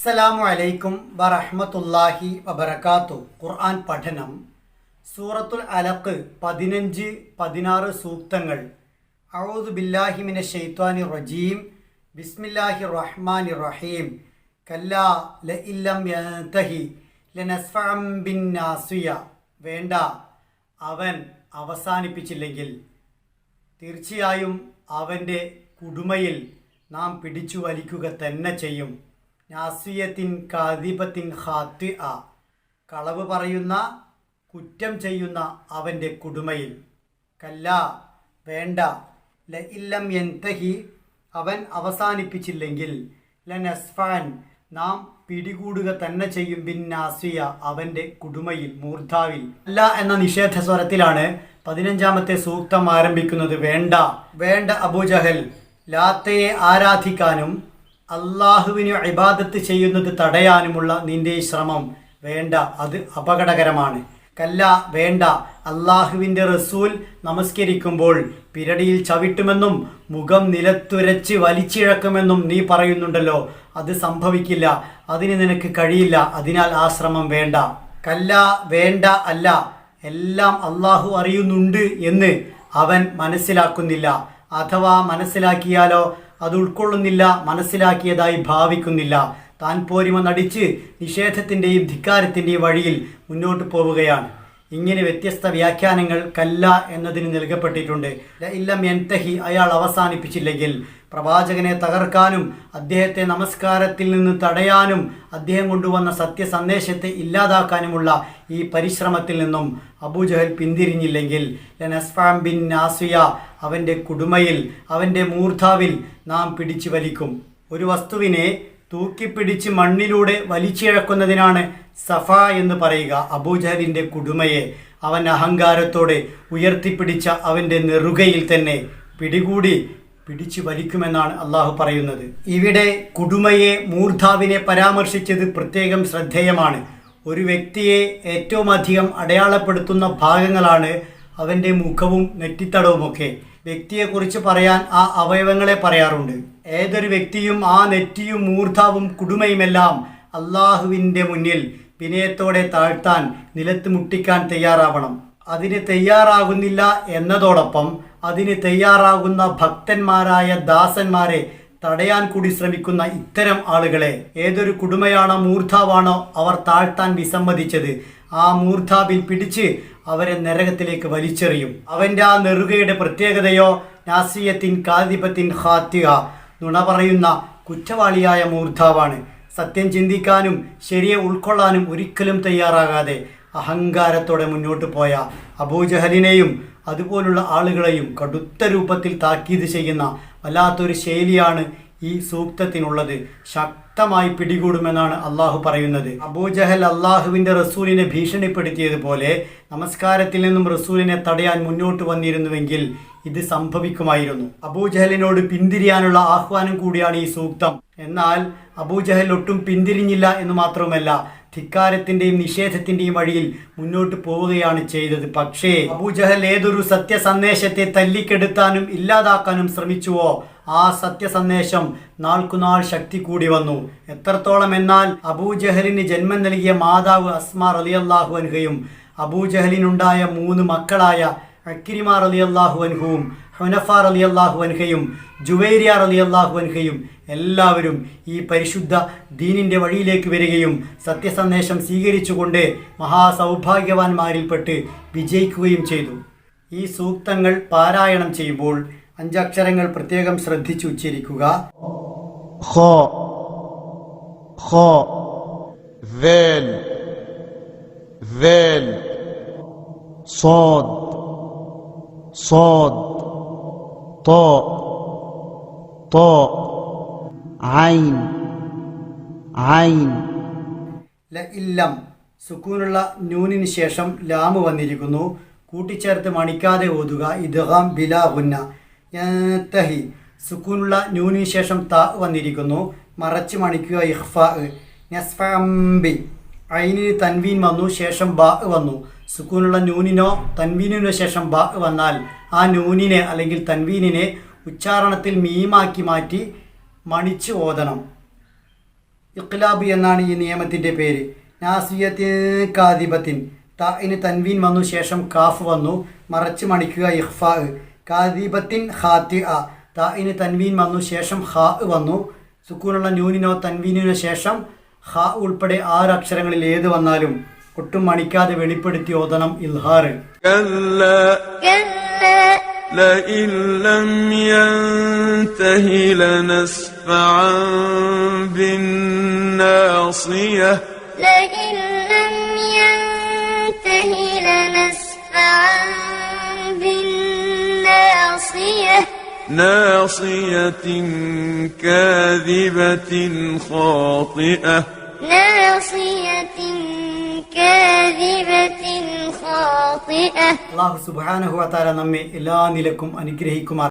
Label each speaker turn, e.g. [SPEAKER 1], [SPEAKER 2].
[SPEAKER 1] അസ്സലാമു അലൈക്കും വറഹ്മത്തുള്ളാഹി വബറകാത്തു. ഖുർആൻ പഠനം സൂറത്തുൽ അലക്ക് പതിനഞ്ച് പതിനാറ് സൂക്തങ്ങൾ. ഔദു ബില്ലാഹി മിന ഷെയ്ത്വാനി റജീം. ബിസ്മില്ലാഹി റഹ്മാനി റഹീം. കല്ലാ ല ഇല്ലം യന്തഹി ലനസ്ഫഅം ബിൻ നാസിയ. വേണ്ട അവൻ അവസാനിപ്പിച്ചില്ലെങ്കിൽ. തീർച്ചയായും അവന്റെ കുടുമയിൽ നാം പിടിച്ചു വലിക്കുക തന്നെ ചെയ്യും. നാസിയത്തിൻ കാതിപത്തിൻ ഹാത്തി ആ. കളവ് പറയുന്ന കുറ്റം ചെയ്യുന്ന അവന്റെ കുടുമയിൽ. കല്ല വേണ്ട. ല ഇല്ലം എന്തഹി അവൻ അവസാനിപ്പിച്ചില്ലെങ്കിൽ. ലനസ്ഫാൻ നാം പിടികൂടുക തന്നെ ചെയ്യും ബിൻ നാസിയ അവന്റെ കുടുമയിൽ മൂർധാവിൽ. അല്ല എന്ന നിഷേധ സ്വരത്തിലാണ് പതിനഞ്ചാമത്തെ സൂക്തം ആരംഭിക്കുന്നത്. വേണ്ട. വേണ്ട അബൂജഹൽ ലാത്തയെ ആരാധിക്കാനും അള്ളാഹുവിന് ഇബാദത്ത് ചെയ്യുന്നത് തടയാനുമുള്ള നിന്റെ ശ്രമം വേണ്ട അത് അപകടകരമാണ്. കല്ല വേണ്ട. അള്ളാഹുവിന്റെ റസൂൽ നമസ്കരിക്കുമ്പോൾ പിരടിയിൽ ചവിട്ടുമെന്നും മുഖം നിലത്തുരച്ച് വലിച്ചിഴക്കുമെന്നും നീ പറയുന്നുണ്ടല്ലോ. അത് സംഭവിക്കില്ല. അതിന് നിനക്ക് കഴിയില്ല. അതിനാൽ ആ ശ്രമം വേണ്ട. കല്ല വേണ്ട അല്ല. എല്ലാം അള്ളാഹു അറിയുന്നുണ്ട് എന്ന് അവൻ മനസ്സിലാക്കുന്നില്ല. അഥവാ മനസ്സിലാക്കിയാലോ അത് ഉൾക്കൊള്ളുന്നില്ല മനസ്സിലാക്കിയതായി ഭാവിക്കുന്നില്ല. താൻ പോരിമ നടിച്ച് നിഷേധത്തിന്റെയും ധിക്കാരത്തിന്റെയും വഴിയിൽ മുന്നോട്ട് പോവുകയാണ്. ഇങ്ങനെ വ്യത്യസ്ത വ്യാഖ്യാനങ്ങൾ കല്ല എന്നതിന് നൽകപ്പെട്ടിട്ടുണ്ട്. ഇല്ലം എൻതഹി അയാൾ അവസാനിപ്പിച്ചില്ലെങ്കിൽ പ്രവാചകനെ തകർക്കാനും അദ്ദേഹത്തെ നമസ്കാരത്തിൽ നിന്ന് തടയാനും അദ്ദേഹം കൊണ്ടുവന്ന സത്യസന്ദേശത്തെ ഇല്ലാതാക്കാനുമുള്ള ഈ പരിശ്രമത്തിൽ നിന്നും അബൂജഹൽ പിന്തിരിഞ്ഞില്ലെങ്കിൽ ലനസ്ഫാം ബിൻ നാസിയ അവന്റെ കുടുമയിൽ അവന്റെ മൂർധാവിൽ നാം പിടിച്ചു വലിക്കും. ഒരു വസ്തുവിനെ തൂക്കിപ്പിടിച്ച് മണ്ണിലൂടെ വലിച്ചിഴക്കുന്നതിനാണ് സഫ എന്ന് പറയുക അബൂജഹലിന്റെ കുടുമയെ. അവൻ അഹങ്കാരത്തോടെ ഉയർത്തിപ്പിടിച്ച അവന്റെ നെറുകയിൽ തന്നെ പിടികൂടി പിടിച്ചു വലിക്കുമെന്നാണ് അള്ളാഹു പറയുന്നത്. ഇവിടെ കുടുമയെ മൂർധാവിനെ പരാമർശിച്ചത് പ്രത്യേകം ശ്രദ്ധേയമാണ്. ഒരു വ്യക്തിയെ ഏറ്റവും അധികം അടയാളപ്പെടുത്തുന്ന ഭാഗങ്ങളാണ് അവന്റെ മുഖവും നെറ്റിത്തടവുമൊക്കെ. വ്യക്തിയെക്കുറിച്ച് പറയാൻ ആ അവയവങ്ങളെ പറയാറുണ്ട്. ഏതൊരു വ്യക്തിയും ആ നെറ്റിയും മൂർധാവും കുടുമയുമെല്ലാം അള്ളാഹുവിന്റെ മുന്നിൽ വിനയത്തോടെ താഴ്ത്താൻ നിലത്ത് മുട്ടിക്കാൻ തയ്യാറാവണം. അതിന് തയ്യാറാകുന്നില്ല എന്നതോടൊപ്പം അതിന് തയ്യാറാകുന്ന ഭക്തന്മാരായ ദാസന്മാരെ തടയാൻ കൂടി ശ്രമിക്കുന്ന ഇത്തരം ആളുകളെ ഏതൊരു കുടുമയാണോ മൂർധാവാണോ അവർ താഴ്ത്താൻ വിസമ്മതിച്ചത് ആ മൂർധാവിൽ പിടിച്ച് അവരെ നരകത്തിലേക്ക് വലിച്ചെറിയും. അവന്റെ ആ നെറുകയുടെ പ്രത്യേകതയോ നാസിയത്തിൻ കാതിപത്തിൻ ഹാത്യ നുണ പറയുന്ന കുറ്റവാളിയായ മൂർധാവാണ്. സത്യം ചിന്തിക്കാനും ശരിയെ ഉൾക്കൊള്ളാനും ഒരിക്കലും തയ്യാറാകാതെ അഹങ്കാരത്തോടെ മുന്നോട്ട് പോയ അബൂജഹലിനെയും അതുപോലുള്ള ആളുകളെയും കടുത്ത രൂപത്തിൽ താക്കീത് ചെയ്യുന്ന വല്ലാത്തൊരു ശൈലിയാണ് ഈ സൂക്തത്തിനുള്ളത്. ശക്തമായി പിടികൂടുമെന്നാണ് അള്ളാഹു പറയുന്നത്. അബൂജഹൽ അള്ളാഹുവിന്റെ റസൂലിനെ ഭീഷണിപ്പെടുത്തിയതുപോലെ നമസ്കാരത്തിൽ നിന്നും റസൂലിനെ തടയാൻ മുന്നോട്ട് വന്നിരുന്നുവെങ്കിൽ ഇത് സംഭവിക്കുമായിരുന്നു. അബൂജഹലിനോട് പിന്തിരിയാനുള്ള ആഹ്വാനം കൂടിയാണ് ഈ സൂക്തം. എന്നാൽ അബൂജഹൽ ഒട്ടും പിന്തിരിഞ്ഞില്ല എന്ന് മാത്രവുമല്ല ധിക്കാരത്തിന്റെയും നിഷേധത്തിന്റെയും വഴിയിൽ മുന്നോട്ട് പോവുകയാണ് ചെയ്തത്. പക്ഷേ അബൂജഹൽ ഏതൊരു സത്യസന്ദേശത്തെ തല്ലിക്കെടുത്താനും ഇല്ലാതാക്കാനും ശ്രമിച്ചുവോ? ആ സത്യസന്ദേശം നാൾക്കുനാൾ ശക്തി കൂടി വന്നു. എത്രത്തോളം എന്നാൽ അബൂജഹലിന് ജന്മം നൽകിയ മാതാവ് അസ്മാർ അലിയല്ലാഹു അൻഹയും അബൂജഹലിനുണ്ടായ മൂന്ന് മക്കളായ അക്കിരിമാർ അലി അള്ളാഹു അൻഹുവും ഹുനഫാർ അലി അള്ളാഹു അൻഹയും ജുവൈരിയാർ അലി അള്ളാഹു അൻഹയും എല്ലാവരും ഈ പരിശുദ്ധ ദീനിൻ്റെ വഴിയിലേക്ക് വരികയും സത്യസന്ദേശം സ്വീകരിച്ചുകൊണ്ട് മഹാസൗഭാഗ്യവാന്മാരിൽപ്പെട്ട് വിജയിക്കുകയും ചെയ്തു ഈ സൂക്തങ്ങൾ പാരായണം ചെയ്യുമ്പോൾ അഞ്ചക്ഷരങ്ങൾ പ്രത്യേകം ശ്രദ്ധിച്ചു ഉച്ചരിക്കുക
[SPEAKER 2] خاء خاء ذال ذال صاد صاد طاء طاء عين عين
[SPEAKER 1] ല ഇല്ലം സുക്കൂനുള്ള നൂനിന് ശേഷം ലാമ് വന്നിരിക്കുന്നു കൂട്ടിച്ചേർത്ത് മണിക്കാതെ ഓതുക ഇദ്ഗാം ബിലാ ഹുന്ന യന്തഹി സുക്കൂനുള്ള നൂനിന് ശേഷം ത വന്നിരിക്കുന്നു മറച്ച് മണിക്കുക ഇഹ്ഫ നസ്ഫംബി ഐനിന് തൻവീൻ വന്നു ശേഷം ബാ വന്നു. സുക്കൂനുള്ള നൂനിനോ തൻവീനിനോ ശേഷം ബാ വന്നാൽ ആ നൂനിനെ അല്ലെങ്കിൽ തൻവീനിനെ ഉച്ചാരണത്തിൽ മീമാക്കി മാറ്റി മണിച്ച് ഓതണം. ഇഖ്ലാബ് എന്നാണ് ഈ നിയമത്തിന്റെ പേര്. നാസിയത്തിൻ കാദിബത്തിൻ താഇന് തൻവീൻ വന്നു ശേഷം കാഫ് വന്നു മറച്ച് മണിക്കുക ഇഹ്ഫാ കാദിബത്തിൻ ഖാത്തി അ. താഇന് തൻവീൻ വന്നു ശേഷം ഹാ വന്നു. സുക്കൂനുള്ള നൂനിനോ തൻവീനിനോ ശേഷം ഖാ ഉൾപ്പെടെ ആറ് അക്ഷരങ്ങളിൽ ഏത് വന്നാലും ഒട്ടും മണിക്കാതെ വെളിപ്പെടുത്തി ഓതണം ഇൽഹാർ
[SPEAKER 3] كلا
[SPEAKER 4] كلا
[SPEAKER 3] لئن لم ينته لنسفعا بالناصية
[SPEAKER 4] لئن
[SPEAKER 3] ناصية كاذبة خاطئة
[SPEAKER 4] ناصية كاذبة خاطئة
[SPEAKER 1] അള്ളാഹു സുബാനഹുവത്താല നമ്മെ എല്ലാ നിലക്കും അനുഗ്രഹിക്കുമാർ